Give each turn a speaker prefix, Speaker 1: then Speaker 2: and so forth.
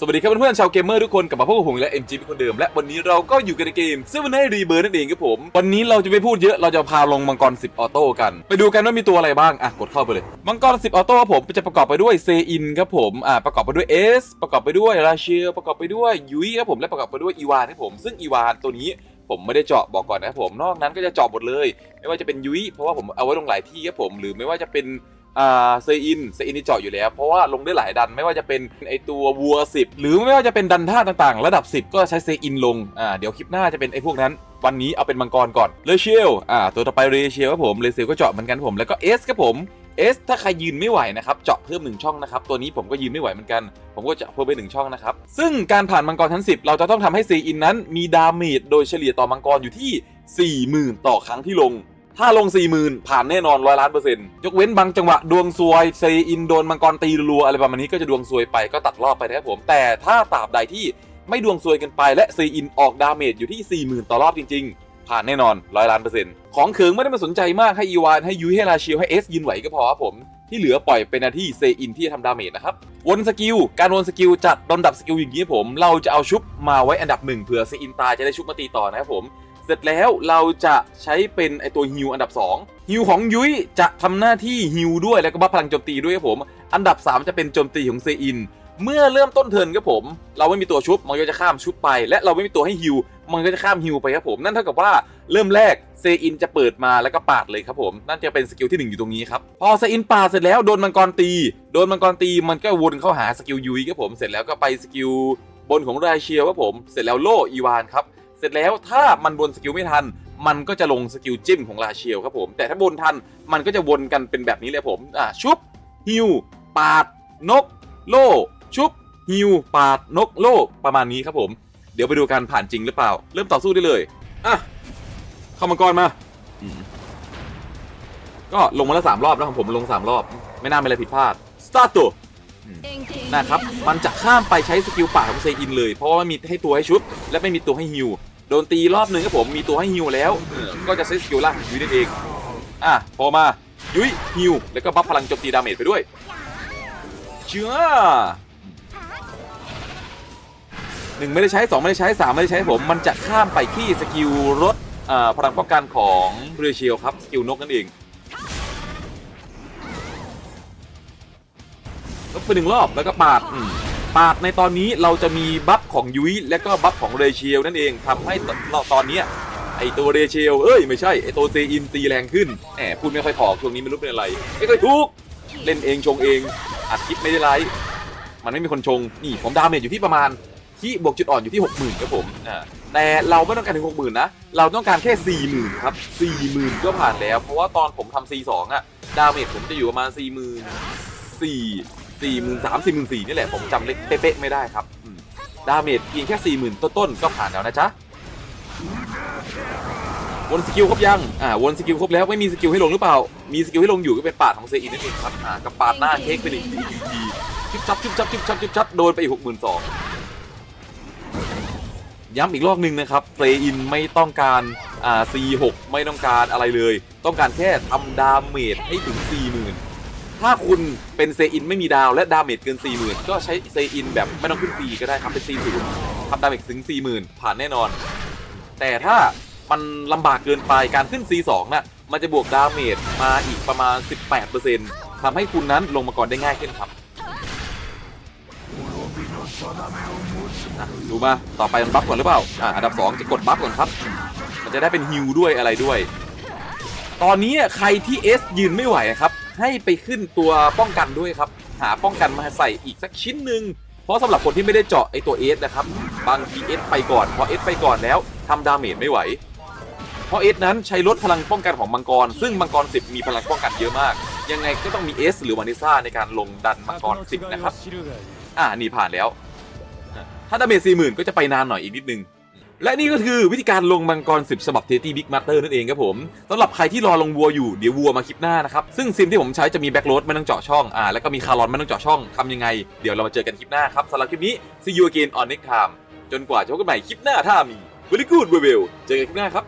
Speaker 1: สวัสดีครับเพื่อนๆชาวเกมเมอร์ทุกคนกลับมาพบกับผมและ MG เป็นคนเดิม และวันนี้เราก็อยู่กันในเกมซึ่งมันให้รีเบิร์นั่นเองครับผม วันนี้เราจะไม่พูดเยอะเราจะพาลงมังกร 10 ออโต้กัน ไปดูกันว่ามีตัวอะไรบ้าง อะ กดเข้าไปเลย มังกร 10 ออโต้ครับผมจะประกอบไปด้วยเซอินครับผมอะประกอบไปด้วยเอสประกอบไปด้วยราเชียประกอบไปด้วยยุ้ยครับผมและประกอบไปด้วยอีวานครับผมซึ่งอีวานตัวนี้ผมไม่ได้เจาะบอกก่อนนะครับผมนอกนั้นก็จะเจาะหมดเลย ไม่ว่าจะเป็นยุ้ยเพราะว่าผมเอาไว้ลงหลายที่ครับผมหรือไม่ว่าจะเป็น อ่าเซอินเซอินนี่เจาะอยู่แล้ว เพราะว่าลงได้หลายดันไม่ว่าจะเป็นไอตัววัว 10 หรือไม่ว่าจะเป็นดันท่าต่างๆ ระดับ 10 ก็ใช้เซอินลงอ่าเดี๋ยวคลิปหน้าจะเป็นไอพวกนั้น วันนี้เอาเป็นมังกรก่อนเลเชลอ่าตัวต่อไปเรเชลครับผมเลเชลก็เจาะเหมือนกันผมแล้วก็เอสครับผมเอสถ้าใครยืนไม่ไหวนะครับเจาะเพิ่มหนึ่งช่องนะครับตัวนี้ผมก็ยืนไม่ไหวเหมือนกัน ผมก็จะเพิ่มไปหนึ่งช่องนะครับซึ่งการผ่านมังกรชั้น 10 เราจะต้องทำให้เซอินนั้นมีดาเมจโดยเฉลี่ยต่อมังกรอยู่ที่ 40,000 ต่อครั้งที่ลง ถ้าลง 40,000 ผ่านแน่นอนร้อยล้านเปอร์เซ็นต์ยกเว้นบางจังหวะ ดวงซวยเซอินโดนมังกรตีรัวอะไรประมาณนี้ก็จะดวงซวยไปก็ตัดรอบไปนะครับผม แต่ถ้าตราบใดที่ไม่ดวงซวยกันไปและเซอินออกดาเมจอยู่ที่ 40,000 ต่อรอบจริง ๆ ผ่านแน่นอนร้อยล้านเปอร์เซ็นต์ของเขิงไม่ได้มาสนใจมากให้อีวานให้ยุ้ยให้ราเชียวให้เอสยืนไหวก็พอครับผมที่เหลือปล่อยเป็นหน้าที่เซอินที่จะทำดาเมจนะครับ วนสกิล การวนสกิลจัดลำดับสกิลอย่างนี้ผม เราจะเอาชุบมาไว้อันดับหนึ่งเผื่อเซอินตายจะได้ชุบมาตีต่อนะครับผม เสร็จแล้วเราจะใช้เป็นไอตัวฮิวอันดับ 2 ฮิวของยุ้ยจะทำหน้าที่ฮิวด้วยแล้วก็บัฟพลังโจมตีด้วยครับผม อันดับ 3 จะเป็นโจมตีของเซอิน เมื่อเริ่มต้นเทิร์นครับผม เราไม่มีตัวชุบมันก็จะข้ามชุบไป และเราไม่มีตัวให้ฮิวมันก็จะข้ามฮิวไปครับผม นั่นเท่ากับว่าเริ่มแรกเซอินจะเปิดมาแล้วก็ปาดเลยครับผม นั่นจะเป็นสกิลที่หนึ่งอยู่ตรงนี้ครับ พอเซอินปาดเสร็จแล้วโดนมังกรตี โดนมังกรตีมันก็วนเข้าหาสกิลยุ้ยครับผม เสร็จแล้วก็ไปสกิลบนของราเชียครับผม เสร็จแล้วโลอีวานครับ ร็จแล้วถ้ามันบนสกิลไม่ทัน มันก็จะลงสกิลจิ้มของราเชียวครับผมแต่ถ้าบนทันมันก็จะวนกันเป็นแบบนี้เลยผมอะชุบฮิวปาดนก โล่ชุบฮิวปาดนกโล่ประมาณนี้ครับผม เดี๋ยวไปดูการผ่านจริงหรือเปล่า เริ่มต่อสู้ได้เลยอะเข้ามังกรมาก็ลงมาแล้วสามรอบแล้วของผมลงสามรอบ ไม่น่ามีอะไรผิดพลาดสตาร์ทตัวนะครับ มันจะข้ามไปใช้สกิลป่าของเซอินเลย เพราะว่ามันมีให้ตัวให้ชุบ และไม่มีตัวให้ฮิว โดนตีรอบหนึ่งครับผมมีตัวให้ฮิวแล้ว ก็จะใช้สกิลล่างของยุ้ยนั่นเองอะพอมายุ้ยฮิวแล้วก็บัฟพลังโจมตีดาเมจไปด้วยเชื่อหนึ่งไม่ได้ใช้สองไม่ได้ใช้สามไม่ได้ใช้ผมมันจะข้ามไปที่สกิลลดอ่าพลังป้องกันของเรือเชียวครับสกิลนกนั่นเองลบไปหนึ่งรอบแล้วก็ปาดอืม ปาดในตอนนี้เราจะมีบัฟของยุ้ยและก็บัฟของเรเชลนั่นเองทำให้ตเราตอนเนี้ยไอตัวเรเชลเอ้ยไม่ใช่ไอตัวเซอินตีแรงขึ้นแหมพูดไม่ค่อยถอกช่วงนี้ไม่รู้เป็นอะไรไม่ค่อยทุกเล่นเองชงเองอัดคลิปไม่ได้ไลฟ์มันไม่มีคนชงนี่ผมดาเมจอยู่ที่ประมาณที่บวกจุดอ่อนอยู่ที่ 60,000ครับผมแต่เราไม่ต้องการถึง 60,000นะเราต้องการแค่ 40,000ครับ40,000 ก็ผ่านแล้ว เพราะว่าตอนผมทำ C2 อะดาเมจผมจะอยู่ประมาณ 40,000สี่ สี่หมื่นสามสี่หมื่นสี่นี่แหละผมจำเลขเป๊ะๆไม่ได้ครับดาเมจเพียงแค่สี่หมื่นต้นๆก็ผ่านแล้วนะจ๊ะวนสกิลครบยัง อ่าวนสกิลครบแล้วไม่มีสกิลให้ลงหรือเปล่า มีสกิลให้ลงอยู่ก็เป็นปาดของเซอินนั่นเองครับ อ่ากับปาดหน้าเค้กไปหนึ่งทีทีชิบชับชิบชับชิบชับชิบชับโดนไปอีกหกหมื่นสองย้ำอีกรอบหนึ่งนะครับเซอินไม่ต้องการอ่า C6 ไม่ต้องการอะไรเลย ต้องการแค่ทำดาเมจให้ถึง 40,000 ถ้าคุณเป็นเซอินไม่มีดาวและดาเมจเกิน 40,000 ก็ใช้เซอินแบบไม่ต้องขึ้น C ก็ได้ครับเป็น C0 ทำดาเมจถึง 40,000 ผ่านแน่นอน แต่ถ้ามันลำบากเกินไปการขึ้น C2 น่ะมันจะบวกดาเมจมาอีกประมาณ 18%ทำให้คุณนั้นลงมาก่อนได้ง่ายขึ้นครับอะดูมา ต่อไปมันบัฟก่อนหรือเปล่า อะอันดับ 2 จะกดบัฟก่อนครับ มันจะได้เป็นฮิลด้วยอะไรด้วย ตอนนี้ใครที่ S ยืนไม่ไหวครับ ให้ไปขึ้นตัวป้องกันด้วยครับ หาป้องกันมาใส่อีกสักชิ้นหนึ่งเพราะสำหรับคนที่ไม่ได้เจาะไอตัว S นะครับ บางที S ไปก่อนพอ S ไปก่อนแล้วทำดาเมจไม่ไหว เพราะ S นั้นใช้ลดพลังป้องกันของมังกร ซึ่งมังกร 10 มีพลังป้องกันเยอะมาก ยังไงก็ต้องมี S หรือวานิซ่าในการลงดันมังกร 10 นะครับ อ่านี่ผ่านแล้ว ถ้าดาเมจ40,000 ก็จะไปนานหน่อยอีกนิดนึง และนี่ก็คือวิธีการลงมังกร 10ฉบับเทตี้บิ๊กมาสเตอร์นั่นเองครับผมสำหรับใครที่รอลงวัวอยู่เดี๋ยววัวมาคลิปหน้านะครับ ซึ่งซิมที่ผมใช้จะมีแบ็กโรดไม่ต้องเจาะช่องอ่าแล้วก็มีคารอนไม่ต้องเจาะช่องทำยังไง เดี๋ยวเรามาเจอกันคลิปหน้าครับสำหรับคลิปนี้ see you again on next time จนกว่าจะพบกันใหม่คลิปหน้าถ้ามี very good well เจอกันคลิปหน้าครับ